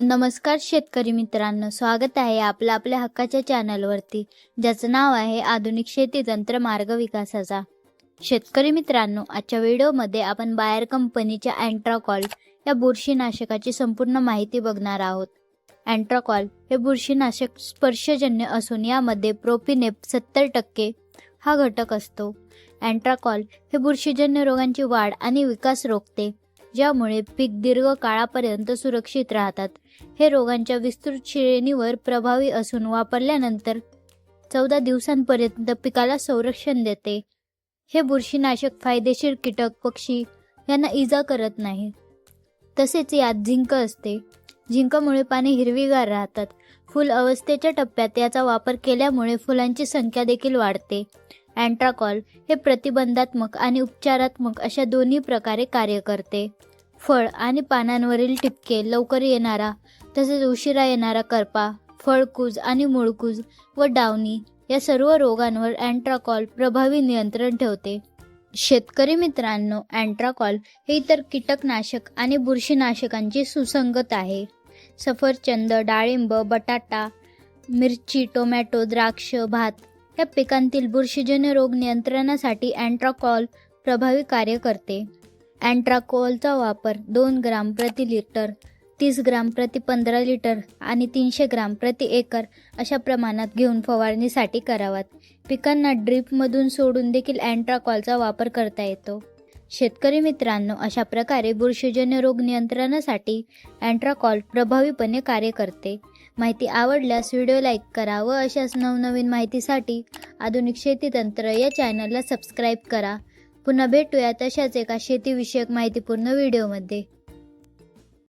नमस्कार शेतकरी मित्रांनो स्वागत आहे आपलं आपल्या हक्काच्या चॅनलवरती ज्याचं नाव आहे आधुनिक शेती तंत्र मार्ग विकासाचा. शेतकरी मित्रांनो आजच्या व्हिडिओमध्ये आपण बायर कंपनीच्या अँट्राकॉल या बुरशीनाशकाची संपूर्ण माहिती बघणार आहोत. अँट्राकॉल हे बुरशीनाशक स्पर्शजन्य असून यामध्ये प्रोपिनेप सत्तर टक्के हा घटक असतो. अँट्राकॉल हे बुरशीजन्य रोगांची वाढ आणि विकास रोखते. ज्यामुळे पीक दीर्घ काळापर्यंत सुरक्षित राहतात. हे रोगांच्या विस्तृत श्रेणीवर प्रभावी असून वापरल्यानंतर चौदा दिवसांपर्यंत पिकाला संरक्षण देते. हे बुरशीनाशक फायदेशीर कीटक पक्षी यांना इजा करत नाही. तसेच यात झिंक असते. झिंकमुळे पाने हिरवीगार राहतात. फुल अवस्थेच्या टप्प्यात याचा वापर केल्यामुळे फुलांची संख्या देखील वाढते. अँट्राकॉल हे प्रतिबंधात्मक आणि उपचारात्मक अशा दोन्ही प्रकारे कार्य करते. फळ आणि पानांवरील टिपके लवकर येणारा तसेच उशिरा येणारा करपा फळकूज आणि मुळकूज व डावणी या सर्व रोगांवर अँट्राकॉल प्रभावी नियंत्रण ठेवते. शेतकरी मित्रांनो अँट्राकॉल हे इतर कीटकनाशक आणि बुरशीनाशकांची सुसंगत आहे. सफरचंद डाळिंब बटाटा मिरची टोमॅटो द्राक्ष भात या पिकांतील बुरशीजन्य रोग नियंत्रणासाठी अँट्राकॉल प्रभावी कार्य करते. अँट्राकॉलचा वापर दोन ग्राम प्रति लिटर तीस ग्राम प्रति पंधरा लिटर आणि तीनशे ग्राम प्रति एकर अशा प्रमाणात घेऊन फवारणीसाठी करावात. पिकांना ड्रीपमधून सोडून देखील अँट्राकॉलचा वापर करता येतो. शेतकरी मित्रांनो अशा प्रकारे बुरशीजन्य रोग नियंत्रणासाठी अँट्राकॉल प्रभावीपणे कार्य करते. माहिती आवडल्यास व्हिडिओ लाईक करा व अशाच नवनवीन माहितीसाठी आधुनिक शेतीतंत्र या चॅनलला सबस्क्राईब करा. पुन्हा भेटूया तशाच एका शेतीविषयक माहितीपूर्ण व्हिडिओमध्ये.